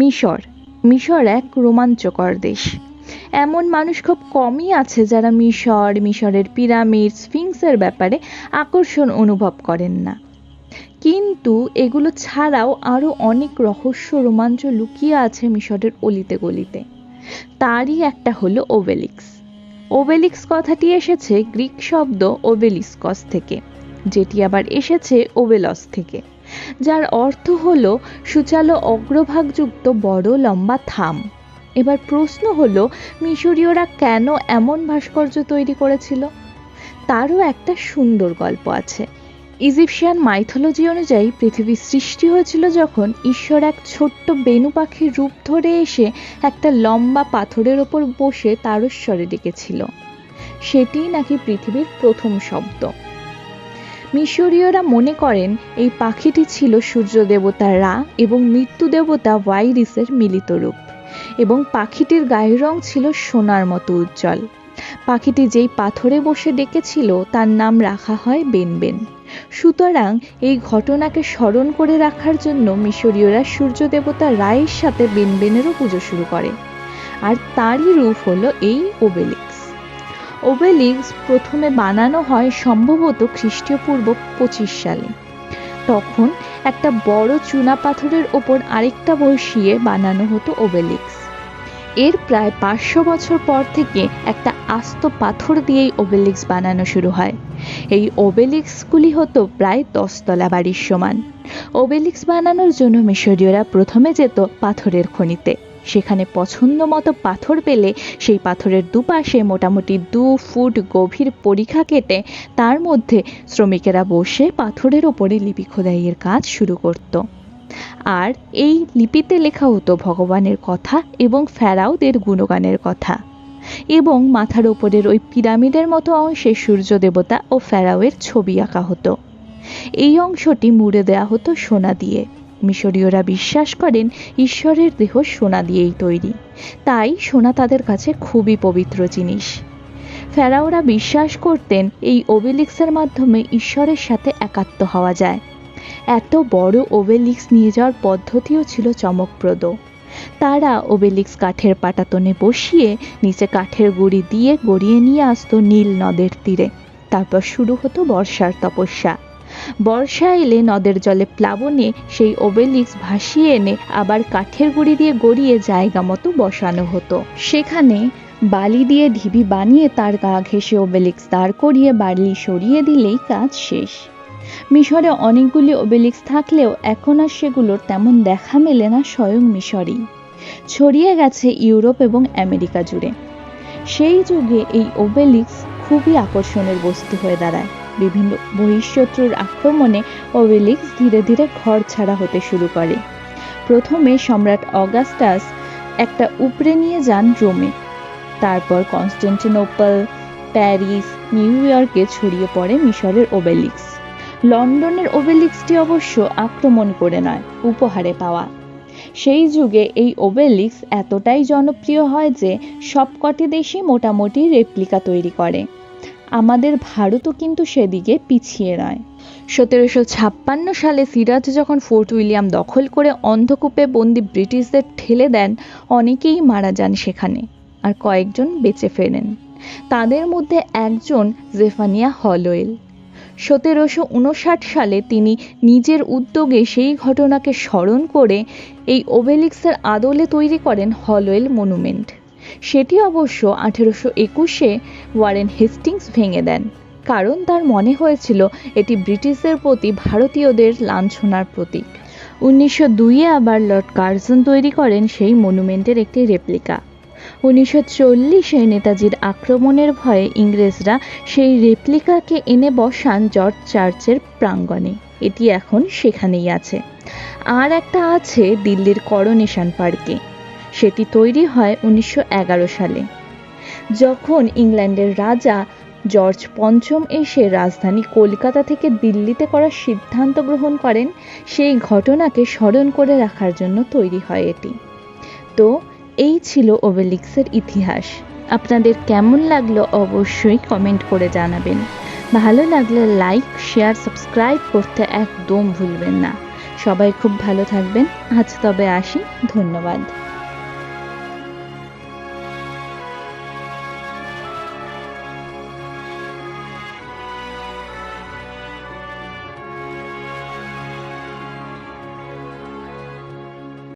মিশর। মিশর এক রোমাঞ্চকর দেশ। এমন মানুষ খুব কমই আছে যারা মিশর, মিশরের পিরামিড, স্ফিংসের ব্যাপারে আকর্ষণ অনুভব করেন না। কিন্তু এগুলো ছাড়াও আরও অনেক রহস্য রোমাঞ্চ লুকিয়ে আছে মিশরের অলিতে গলিতে। তারই একটা হলো ওবেলিক্স। ওবেলিক্স কথাটি এসেছে গ্রিক শব্দ ওবেলিস্কস থেকে, যেটি আবার এসেছে ওবেলস থেকে। যার অর্থ হল সুচালো অগ্রভাগযুক্ত বড় লম্বা থাম। এবার প্রশ্ন হলো, মিশরীয়রা কেন এমন ভাস্কর্য তৈরি করেছিল? তারও একটা সুন্দর গল্প আছে। ইজিপশিয়ান মাইথোলজি অনুযায়ী পৃথিবীর সৃষ্টি হয়েছিল যখন ঈশ্বর এক ছোট্ট বেনু পাখির রূপ ধরে এসে একটা লম্বা পাথরের ওপর বসে তারস্বরে ডেকেছিল। সেটিই নাকি পৃথিবীর প্রথম শব্দ। মিশরীয়রা মনে করেন, এই পাখিটি ছিল সূর্য দেবতা রা এবং মৃত্যু দেবতা ওয়াইরিসের মিলিত রূপ। এবং পাখিটির গায়ের রং ছিল সোনার মতো উজ্জ্বল। পাখিটি যেই পাথরে বসে ডেকেছিল, তার নাম রাখা হয় বেনবেন। সুতরাং এই ঘটনাকে স্মরণ করে রাখার জন্য মিশরীয়রা সূর্য দেবতা রায়ের সাথে বেনবেনেরও পুজো শুরু করে। আর তারই রূপ হলো এই ওবেলিক্স ওবেলিক্স প্রথমে বানানো হয় সম্ভবত খ্রিস্টীয় পূর্ব পঁচিশ সালে। তখন একটা বড় চুনা পাথরের ওপর আরেকটা বসিয়ে বানানো হতো ওবেলিক্স এর প্রায় পাঁচশো বছর পর থেকে একটা আস্ত পাথর দিয়েই ওবেলিক্স বানানো শুরু হয়। এই ওবেলিক্সগুলি হতো প্রায় দশতলা বাড়ির সমান। ওবেলিক্স বানানোর জন্য মিশরীয়রা প্রথমে যেত পাথরের খনিতে। সেখানে পছন্দ মতো পাথর পেলে সেই পাথরের দুপাশে মোটামুটি দু ফুট গভীর পরীক্ষা কেটে তার মধ্যে শ্রমিকেরা বসে পাথরের ওপরে লিপি খোদাইয়ের কাজ শুরু করত। আর এই লিপিতে লেখা হতো ভগবানের কথা এবং ফেরাওদের গুণগানের কথা এবং মাথার ওপরের ওই পিরামিডের মতো অংশে সূর্য দেবতা ও ফেরাওয়ের ছবি আঁকা হতো। এই অংশটি মুড়ে দেওয়া হতো সোনা দিয়ে। মিশরীয়রা বিশ্বাস করেন ঈশ্বরের দেহ সোনা দিয়েই তৈরি। তাই সোনা তাদের কাছে খুবই পবিত্র জিনিস। ফেরাওরা বিশ্বাস করতেন এই ওবেলিক্সের মাধ্যমে ঈশ্বরের সাথে একাত্ম হওয়া যায়। এত বড় ওবেলিক্স নিয়ে যাওয়ার পদ্ধতিও ছিল চমকপ্রদ। তারা ওবেলিক্স কাঠের পাটাতনে বসিয়ে নিচে কাঠের গুঁড়ি দিয়ে গড়িয়ে নিয়ে আসতো নীল নদের তীরে। তারপর শুরু হতো বর্ষার তপস্যা। বর্ষা এলে নদের জলে প্লাবনে সেই ওবেলিক্স ভাসিয়ে এনে আবার কাঠের গুঁড়ি দিয়ে গড়িয়ে জায়গা মতো বসানো হতো। সেখানে বালি দিয়ে ঢিবি বানিয়ে তার গা ঘেঁষে ওবেলিক্স দাঁড় করিয়ে বালি সরিয়ে দিলেই কাজ শেষ। মিশরে অনেকগুলি ওবেলিক্স থাকলেও এখন আর সেগুলোর তেমন দেখা মেলে না স্বয়ং মিশরেই। ছড়িয়ে গেছে ইউরোপ এবং আমেরিকা জুড়ে। সেই যুগে এই ওবেলিক্স খুবই আকর্ষণের বস্তু হয়ে দাঁড়ায়। বিভিন্ন বহিঃশত্রুর আক্রমণে ওবেলিক্স ধীরে ধীরে ঘর ছাড়া হতে শুরু করে। প্রথমে সম্রাট অগাস্টাস একটা উপড়ে নিয়ে যান রোমে। তারপর কনস্টান্টিনোপল, প্যারিস, নিউ ইয়র্কে ছড়িয়ে পড়ে মিশরের ওবেলিক্স লন্ডনের ওবেলিক্সটি অবশ্য আক্রমণ করে নয়, উপহারে পাওয়া। সেই যুগে এই ওবেলিক্স এতটাই জনপ্রিয় হয় যে সবকটি দেশই মোটামুটি রেপ্লিকা তৈরি করে। আমাদের ভারতও কিন্তু সেদিকে পিছিয়ে নয়। সতেরোশো ছাপ্পান্ন সালে সিরাজ যখন ফোর্ট উইলিয়াম দখল করে অন্ধকূপে বন্দি ব্রিটিশদের ঠেলে দেন, অনেকেই মারা যান সেখানে আর কয়েকজন বেঁচে ফেরেন। তাদের মধ্যে একজন জেফানিয়া হলওয়েল। সতেরোশো উনষাট সালে তিনি নিজের উদ্যোগে সেই ঘটনাকে স্মরণ করে এই ওবেলিক্সের আদলে তৈরি করেন হলওয়েল মনুমেন্ট। সেটি অবশ্য আঠেরোশো একুশে ওয়ারেন হেস্টিংস ভেঙে দেন। কারণ তার মনে হয়েছিল এটি ব্রিটিশদের প্রতি ভারতীয়দের লাঞ্ছনার প্রতীক। উনিশশো দুইয়ে আবার লর্ড কার্জন তৈরি করেন সেই মনুমেন্টের একটি রেপ্লিকা। উনিশশো চল্লিশে নেতাজির আক্রমণের ভয়ে ইংরেজরা সেই রেপ্লিকাকে এনে বসান জর্জ চার্চের প্রাঙ্গণে। এটি এখন সেখানেই আছে। আর একটা আছে দিল্লির করোনেশন পার্কে। সেটি তৈরি হয় উনিশশো এগারো সালে। যখন ইংল্যান্ডের রাজা জর্জ পঞ্চম এসে রাজধানী কলকাতা থেকে দিল্লিতে করার সিদ্ধান্ত গ্রহণ করেন, সেই ঘটনাকে স্মরণ করে রাখার জন্য তৈরি হয় এটি। তো, এই ছিল ওবেলিক্সের ইতিহাস। আপনাদের কেমন লাগল অবশ্যই কমেন্ট করে জানাবেন। ভালো লাগলে লাইক, শেয়ার, সাবস্ক্রাইব করতে একদম ভুলবেন না। সবাই খুব ভালো থাকবেন। আজ তবে আসি। ধন্যবাদ।